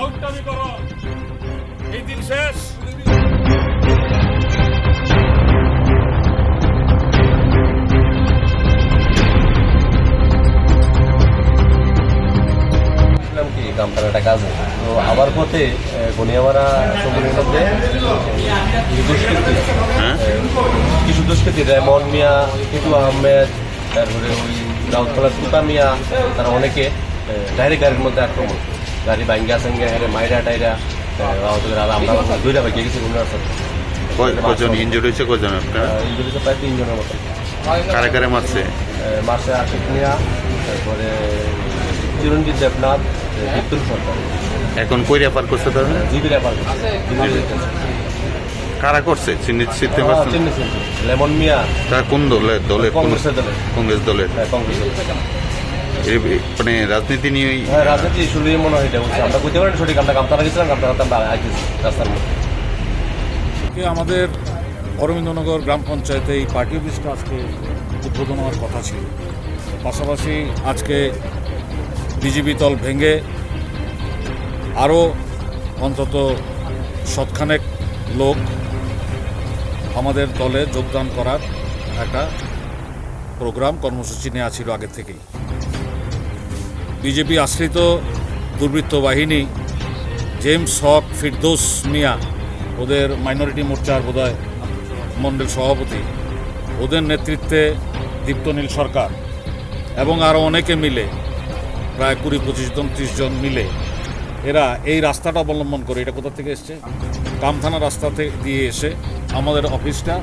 কাউন্টামি করো। এই দিন শেষ। তো আবার পথে গনিয়ামারা সম্পর্কের মধ্যে কিছু দুষ্কৃতি হ্যাঁ? কিছু দুষ্কৃতি রেমন মিয়া টিটু আহমেদ তারপরে ওই রাউতলা তুতা মিয়া তারা অনেকে ডাইরেক্ট গাড়ির মধ্যে আক্রমণ গাড়ি ভাঙ্গা সাঙ্গা হেরে মাইরা টাইরা রাউতলা আমরা দুইটা ভাই গেছি ঘুমনার সাথে কজন ইনজুরি হয়েছে কজন? আপনারা ইঞ্জুরিতে প্রায় তিনজনের মতো। কারে কারে মারছে আশিক মিয়া তারপরে চিরঞ্জিত দেবনাথ বিপুল সরকার। এখন কই রেফার করছে তাহলে জিবি রেফার কারা করছে? চিহ্নিত চিনতে পারছেন? লেমন মিয়া। তারা কোন দলে দলে? দলে। কংগ্রেস দলের হ্যাঁ কংগ্রেসের এ- মানে রাজনীতি নিয়ে হ্যাঁ রাজনীতি শুরুই মনে হয় এটা বলছি আমরা বুঝতে পারি সঠিক আমরা কামতারা গেছিলাম কামতারা আমরা রাস্তার মধ্যে। আমাদের অরবিন্দনগর গ্রাম পঞ্চায়েতে এই পার্টি অফিসটা আজকে উদ্বোধন হওয়ার কথা ছিল। পাশাপাশি আজকে বিজেপি দল ভেঙে আরও অন্তত শতখানেক লোক আমাদের দলে যোগদান করার একটা প্রোগ্রাম কর্মসূচি নেওয়া ছিল আগে থেকেই। বিজেপি আশ্রিত দুর্বৃত্ত বাহিনী, জেমস হক, ফিরদোস মিয়া, ওদের মাইনরিটি মোর্চার বোধহয় মণ্ডল সভাপতি, ওদের নেতৃত্বে দীপ্তনীল সরকার এবং আরও অনেকে মিলে, প্রায় কুড়ি পঁচিশ জন, ত্রিশ জন মিলে এরা এই রাস্তাটা অবলম্বন করে। এটা কোথা থেকে এসছে? কামথানা রাস্তা থেকে দিয়ে এসে আমাদের অফিসটা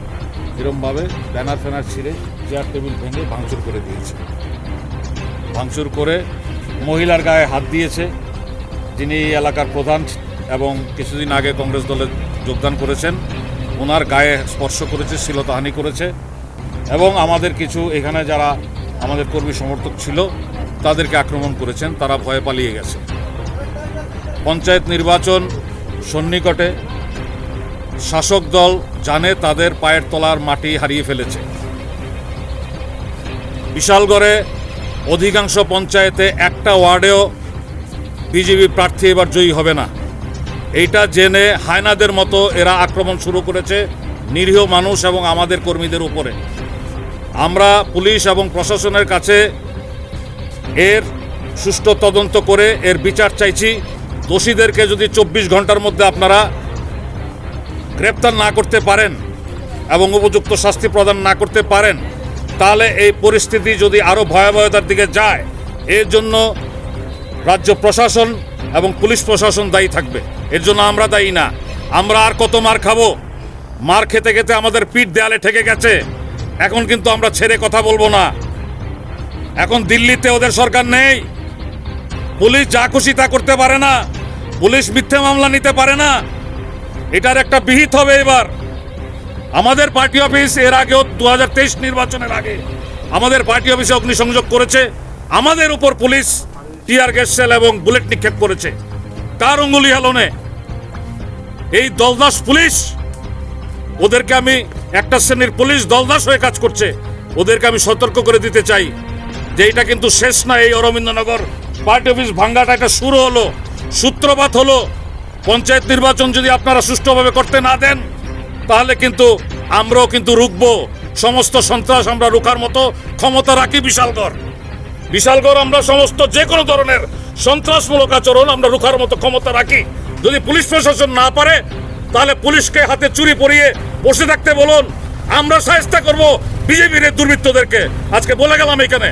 এরমভাবে ব্যানার ফ্যানার ছিঁড়ে, চেয়ার টেবিল ভেঙে ভাঙচুর করে দিয়েছে। ভাঙচুর করে মহিলার গায়ে হাত দিয়েছে, যিনি এলাকার প্রধান এবং কিছুদিন আগে কংগ্রেস দলে যোগদান করেছেন, ওনার গায়ে স্পর্শ করেছে, শ্লীলতাহানি করেছে এবং আমাদের কিছু এখানে যারা আমাদের কর্মী সমর্থক ছিল, তাদেরকে আক্রমণ করেছেন, তারা ভয়ে পালিয়ে গেছে। পঞ্চায়েত নির্বাচন সন্নিকটে শাসক দল জানে তাদের পায়ের তলার মাটি হারিয়ে ফেলেছে। বিশালগড়ে অধিকাংশ পঞ্চায়েতে একটা ওয়ার্ডেও বিজেপি প্রার্থী এবার জয়ী হবে না। এইটা জেনে হায়নাদের মতো এরা আক্রমণ শুরু করেছে, নিরীহ মানুষ এবং আমাদের কর্মীদের উপরে। আমরা পুলিশ এবং প্রশাসনের কাছে এর সুষ্ঠু তদন্ত করে এর বিচার চাইছি। দোষীদেরকে যদি চব্বিশ ঘণ্টার মধ্যে আপনারা গ্রেপ্তার না করতে পারেন এবং উপযুক্ত শাস্তি প্রদান না করতে পারেন তাহলে এই পরিস্থিতি যদি আরও ভয়াবহতার দিকে যায়, এর জন্য রাজ্য প্রশাসন এবং পুলিশ প্রশাসন দায়ী থাকবে। এর জন্য আমরা দায়ী না। আমরা আর কত মার খাব? মার খেতে খেতে আমাদের পিঠ দেয়ালে ঠেকে গেছে। এখন কিন্তু আমরা ছেড়ে কথা বলব না। এখন দিল্লিতে ওদের সরকার নেই। পুলিশ যা খুশি তা করতে পারে না। পুলিশ মিথ্যে মামলা নিতে পারে না। এটার একটা বিহিত হবে এবার। আমাদের পার্টি অফিস এর আগেও দু হাজার তেইশ নির্বাচনের আগে আমাদের পার্টি অফিসে অগ্নিসংযোগ করেছে। আমাদের উপর পুলিশ টিয়ার গ্যাস সেল এবং বুলেট নিক্ষেপ করেছে। কার অঙ্গুলি হেলনে এই দলদাস পুলিশ, ওদেরকে আমি একটা শ্রেণির পুলিশ দলদাস হয়ে কাজ করছে, ওদেরকে আমি সতর্ক করে দিতে চাই যে এটা কিন্তু শেষ না এই অরবিন্দনগর পার্টি অফিস ভাঙ্গাটা একটা শুরু হলো, সূত্রপাত হলো, পঞ্চায়েত নির্বাচন যদি আপনারা সুষ্ঠুভাবে করতে না দেন তাহলে কিন্তু আমরাও কিন্তু রুখবো। সমস্ত সন্ত্রাস আমরা রুখার মতো ক্ষমতা রাখি বিশালগড়। বিশালগড় আমরা সমস্ত যে কোনো ধরনের সন্ত্রাসমূলক আচরণ আমরা রুখার মতো ক্ষমতা রাখি। যদি পুলিশ প্রশাসন না পারে, তাহলে পুলিশকে হাতে চুরি পরিয়ে বসে থাকতে বলুন। আমরা সাহায্য করব বিজেপির দুর্বৃত্তদেরকে। আজকে বলে গেলাম এখানে